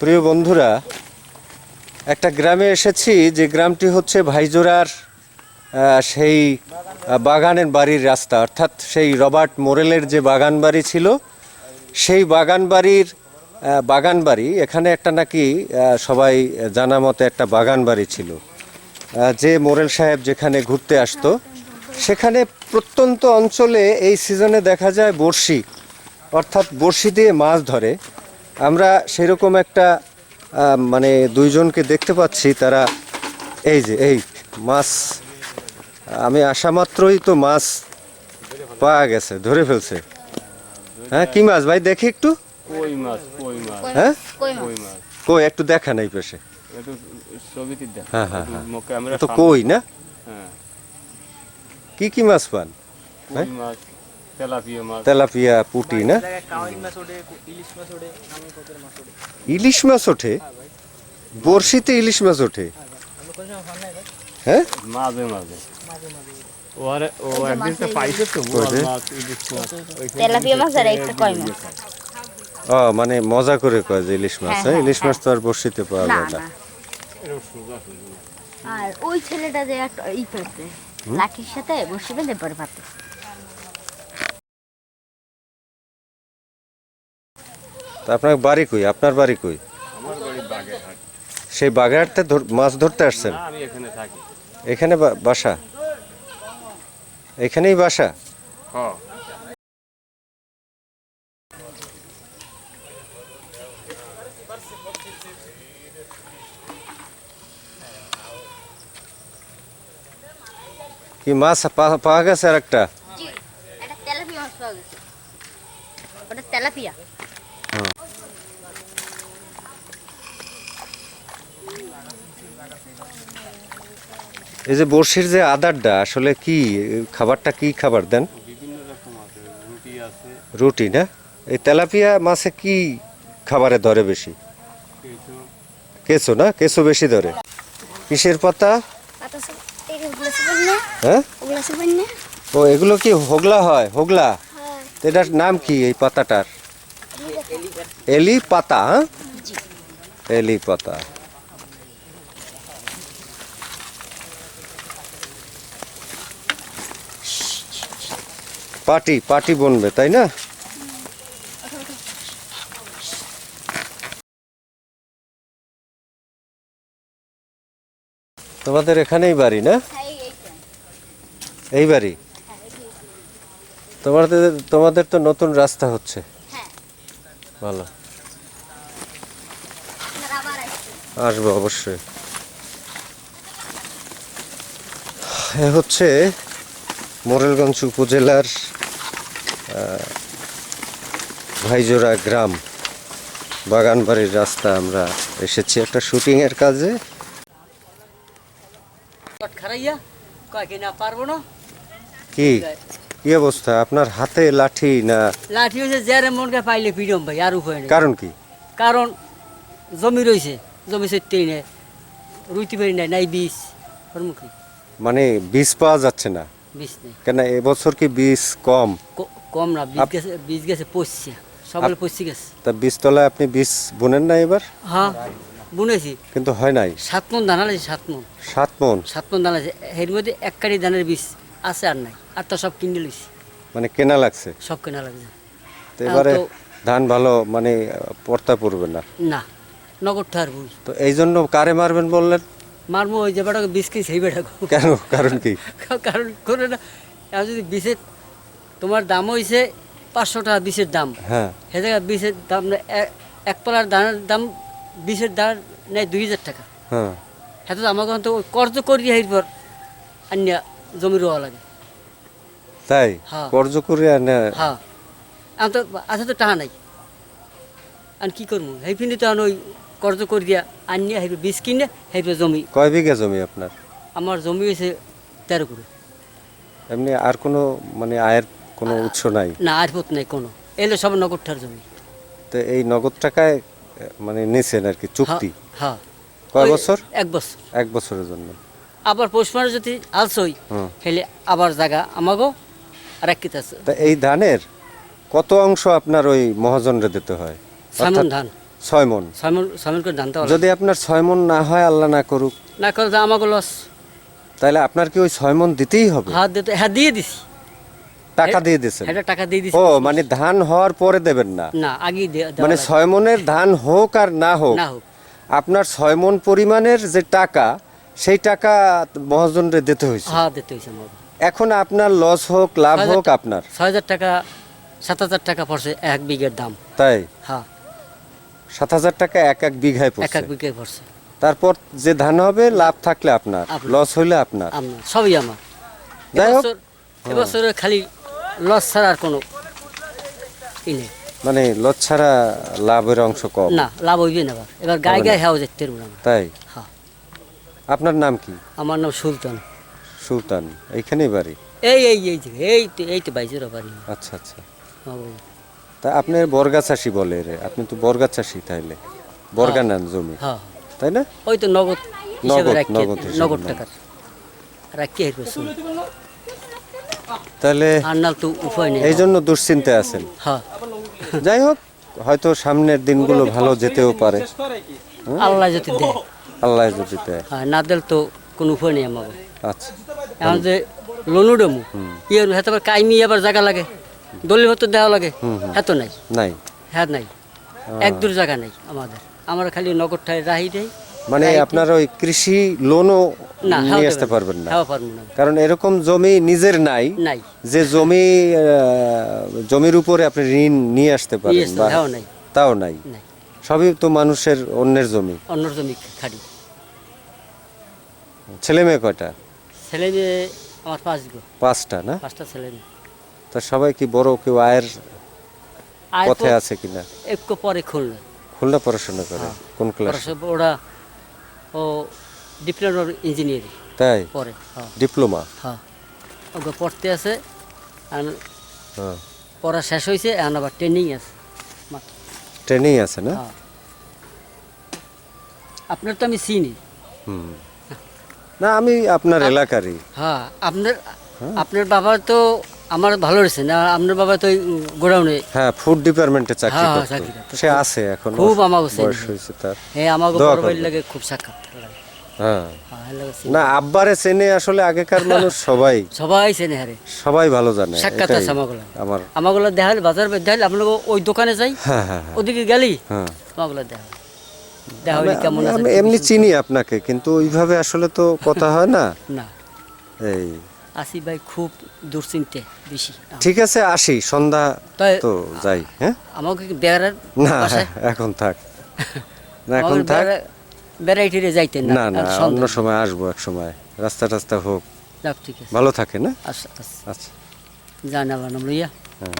প্রিয় বন্ধুরা, একটা গ্রামে এসেছি যে গ্রামটি হচ্ছে ভাইজোরার সেই বাগানের বাড়ির রাস্তা। অর্থাৎ সেই রবার্ট মোরেলের যে বাগান বাড়ি ছিল, সেই বাগান বাড়ির বাগান বাড়ি এখানে একটা নাকি সবাই জানা মতে একটা বাগান বাড়ি ছিল যে মোরেল সাহেব যেখানে ঘুরতে আসতো, সেখানে প্রত্যন্ত অঞ্চলে এই সিজনে দেখা যায় বড়শি। অর্থাৎ বড়শি দিয়ে মাছ ধরে। আমরা সেরকম একটা মানে দুইজনকে দেখতে পাচ্ছি তারা এই যে এই মাছ আমি আসা মাত্রই তো মাছ পাওয়া গেছে ধরে ফেলছে। হ্যাঁ কি মাছ ভাই দেখি একটু। কই মাছ কই মাছ? হ্যাঁ? কই একটু দেখা নাই পেশে। হ্যাঁ, হ্যাঁ, হ্যাঁ। তো কই না? হ্যাঁ। কি কি মাছ পান? কই মাছ? তেলাপিয়া মাছ। তেলাপিয়া পুটি না? ইলিশ মাছ ওঠে বড়শিতে ইলিশ মাছ ওঠে? হ্যাঁ মাঝে মাঝে। ওরে ও একদিন তো পাইছে তো বড় কইছে? মাছ ইলিশ মাছ। ওইখানে তেলাপিয়া মাছ আর একটা কই মাছ? ও মানে মজা করে কয় যে ইলিশ মাছ হ্যাঁ, হ্যাঁ? হ্যাঁ, ইলিশ মাছ তো আর বড়শিতে পাওয়া যায় না। আর ওই ছেলেটা যে একটা ই করছে লাঠির সাথে বসে বেঁধে পরে পাতে তা আপনার বাড়ি কই? আপনার বাড়ি কই? আমার বাড়ি বাগেরহাট। সেই বাগেরহাটতে ধর- মাছ ধরতে আসছেন? এখানে থাকি। এখানে বা- বাসা? এখানেই বাসা? হ্যাঁ কি মাছ পাওয়া গেছে আর একটা তেলাপিয়া মাছ পাওয়া গেছে ওটা তেলাপিয়া এই যে বড়শির যে আদারটা আসলে কি খাবারটা কি খাবার দেন? বিভিন্ন রকম আছে রুটি না? এই তেলাপিয়া মাছে কি খাবারে ধরে বেশি? কিছু কেঁচো না? কেঁচো বেশি ধরে। কিসের পাতা? পাতা সব এগুলো সব না? হ্যাঁ? ও এগুলো কি হোগলা হয়? হোগলা? হ্যাঁ। এটার নাম কি এই পাতাটার? এলি পাতা হ্যাঁ? এলি পাতা পাটি পাটি বনবে তাই না? তোমাদের এখানেই বাড়ি না? হ্যাঁ এই- বাড়ি? তোমাদের তোমাদের তো নতুন রাস্তা হচ্ছে। হ্যাঁ। ভালো। আসব অবশ্যই। হচ্ছে মোরেলগঞ্জ উপজেলার ভাইজোড়া গ্রাম বাগানবাড়ির রাস্তা আমরা এসেছি একটা শুটিংয়ের কাজে। কি না পারব না? কি? অবস্থা? আপনার হাতে লাঠি না? লাঠি হয়েছে যারে মনকে পাইলে পিডম ভাই আর উপায় নেই। কারণ কি? কারণ জমি রয়েছে জমি সত্যি নেই রুইতে পারি নাই নাই বীজ মানে বীজ পাওয়া যাচ্ছে না। বীজ নেই। কেন এবছর কি বীজ কম? কম না বীজ গেছে বীজ গেছে পচছে সকালে পচছে গেছে। তা বীজতলায় আপনি বীজ বুনেন না এবার? হ্যাঁ বুনেছি। কিন্তু হয় নাই? সাত মন দানা লাগছে সাত মন। সাত মন? সাত মন দানা আছে। এর মধ্যে এক কারি ধানের বীজ আছে আর নাই। আর তো সব কিনে লইছি। মানে কেনা লাগছে? সব কেনা লাগছে। তো এবারে ধান ভালো মানে পড়তা পড়বে না? না নগদ ঠার বুঝ তো এই জন্য কারে মারবেন বললেন? মারবো ওই যে বেটাকে বীজ কিনে সেই বেটাকে। কেন? কারণ কি? কারণ করে না যদি বিষের তোমার দাম হয়েছে পাঁচশো টাকা বিষের দাম। হ্যাঁ। সে জায়গায় বিষের দাম এক- পালার ধানের দাম বিষের দাম নেয় দুই হাজার টাকা। হ্যাঁ। হ্যাঁ তো আমাকে তো কর্জ করি এরপর আনিয়া জমি রোয়া লাগে। তাই? হ্যাঁ। কর্জ করে আনে হ্যাঁ। আমি তো আছে তো টাকা নাই। আর কি করব? সেই ফিনি তো ওই কর্জ করে দিয়া আনিয়া হেরপর বীজ কিনে হেরপর জমি কয় বিঘা জমি আপনার? আমার জমি হয়েছে তেরো করে এমনি আর কোনো মানে আয়ের কোনো উৎস নাই? না পথ নেই কোনো। এলে সব নগদ ঠার জমি। তো এই নগদ টাকায় মানে নিছেন আর কি চুক্তি? হ্যাঁ কয় বছর? এক বছর। এক বছরের জন্য। আবার পৌষ মাসে যদি আলসই। হেলে আবার জায়গা আমাগো আর এক আছে। তা এই ধানের কত অংশ আপনার ওই মহাজনরে দিতে হয়? সামন ধান। ছয় মন ছয় মন করে ধান যদি আপনার ছয় মন না হয় আল্লাহ না করুক। না করে তো আমাকে লস। তাহলে আপনার কি ওই ছয় মন দিতেই হবে? হাত দিতে হ্যাঁ দিয়ে দিছি। টাকা দিয়ে দিয়েছেন। এটা টাকা দিয়ে দিছি ও মানে ধান হওয়ার পরে দেবেন না। না দেওয়া মানে ছয় মনের ধান হোক আর না হোক না হোক। আপনার ছয় মন পরিমাণের যে টাকা সেই টাকা মহাজনরে দিতে হয়েছে। হ্যাঁ দিতে হয়েছে এখন আপনার লস হোক লাভ হোক আপনার। ছয় হাজার টাকা সাত হাজার টাকা পড়ছে এক বিঘের দাম। তাই? হ্যাঁ। সাত হাজার টাকা এক এক বিঘায় পড়ছে এক এক বিঘে পড়ছে। তারপর যে ধান হবে লাভ থাকলে আপনার। লস হইলে আপনার। সবই আমার। যাই হোক। এবছরে খালি লস ছাড়া আর কোনো ই নেই। মানে লস ছাড়া লাভের অংশ কম। না লাভ হইবে না এবার। এবার গায়ে গায়ে পারব না তাই? হ্যাঁ। আপনার নাম কি? আমার নাম সুলতান। সুলতান। এইখানেই বাড়ি? এই এই এই যে এই তো এই তো বাইজের বাড়ি। আচ্ছা আচ্ছা। আমার। তা আপনি বর্গা চাষি বলে রে আপনি তো বর্গা চাষি তাইলে। বর্গা নেন জমি। হ্যাঁ। তাই না? ওই তো নগদ হিসেবে নগদ, নগদ হিসেবে নগদ নেন। টাকার। হেরবে তাহলে এই জন্য দুশ্চিন্তায় আছেন। হ্যাঁ। যাই হোক হয়তো সামনের দিনগুলো ভালো যেতেও পারে। আল্লাহ যদি দেয়। আল্লাহ যদি দেয়। হ্যাঁ না দিল তো কোনো উপায় নেই আমার আচ্ছা। এখন যে লোনু ডেমু ইয়ে হেতে আবার কাইমি আবার জায়গা লাগে। দলীয় হতো দেওয়া লাগে। এত নাই। নাই। হ্যাঁ নাই। এক দূর জায়গা নাই আমাদের। আমরা খালি ঠাই রাহি দেয় মানে আপনার ওই কৃষি লোনও নিয়ে আসতে পারবেন না। হ্যাঁ কারণ এরকম জমি নিজের নাই। যে জমি জমির উপরে আপনি ঋণ নিয়ে আসতে নিয়ে পারেন বা হ্যাঁ তাও নাই। সবই তো মানুষের অন্যের জমি। অন্য জমি খাড়ি ছেলে মেয়ে কয়টা? ছেলে মেয়ে আমার পাঁচ গো। পাঁচটা না? পাঁচটা ছেলে মেয়ে। তা সবাই কি বড় কেউ আয়ের পথে আছে কিনা? একটু পরে খুললো খুলনা পড়াশোনা করে কোন ক্লাস ওরা ও ডিপ্লোমা ইঞ্জিনিয়ারিং তাই? পরে হ্যাঁ। ডিপ্লোমা? হ্যাঁ। ওকে পড়তে আছে হ্যাঁ। পড়া শেষ হয়েছে এখন আবার ট্রেনিং আছে ট্রেনিং আছে না? হ্যাঁ। আপনার তো আমি চিনি। না আমি আপনার এলাকারই। হ্যাঁ আপনার আপনার বাবা তো আমার ভালো রয়েছে না আপনার বাবা তো গোডাউনে। হ্যাঁ ফুড ডিপার্টমেন্টে চাকরি হ্যাঁ, হ্যাঁ, করতো। সে আছে এখন খুব চেনে। বয়স হয়েছে তার। হ্যাঁ দোয়া বড় ভাইয়ের লাগে খুব সাক্ষাৎ হ্যাঁ। হ্যাঁ। না আব্বারে চেনে আসলে আগেকার মানুষ সবাই। সবাই চেনে হারে সবাই ভালো জানে সাক্ষাৎ আছে আমাকে লাগে। আমার আমাগুলো দেখালে বাজার দেখালে আপনাকে ওই দোকানে যাই হ্যাঁ হ্যাঁ হ্যাঁ। ওদিকে গেলি? হ্যাঁ। আমাগুলো দেখা আমি- এমনি চিনি আপনাকে কিন্তু ওইভাবে আসলে তো কথা হয় না। না। এই আসি ভাই খুব দুশ্চিন্তে বেশি। ঠিক আছে আসি। সন্ধ্যা তো যাই হ্যাঁ? আমাকে বেড়ার না এখন থাক। না এখন থাক। বেড়াইটিরে যাইতেন না না অন্য সময় আসব এক সময়। রাস্তা টাস্তা হোক। ঠিক আছে। ভালো থাকে না? আচ্ছা। আচ্ছা। জানা বানাম লইয়া। হ্যাঁ।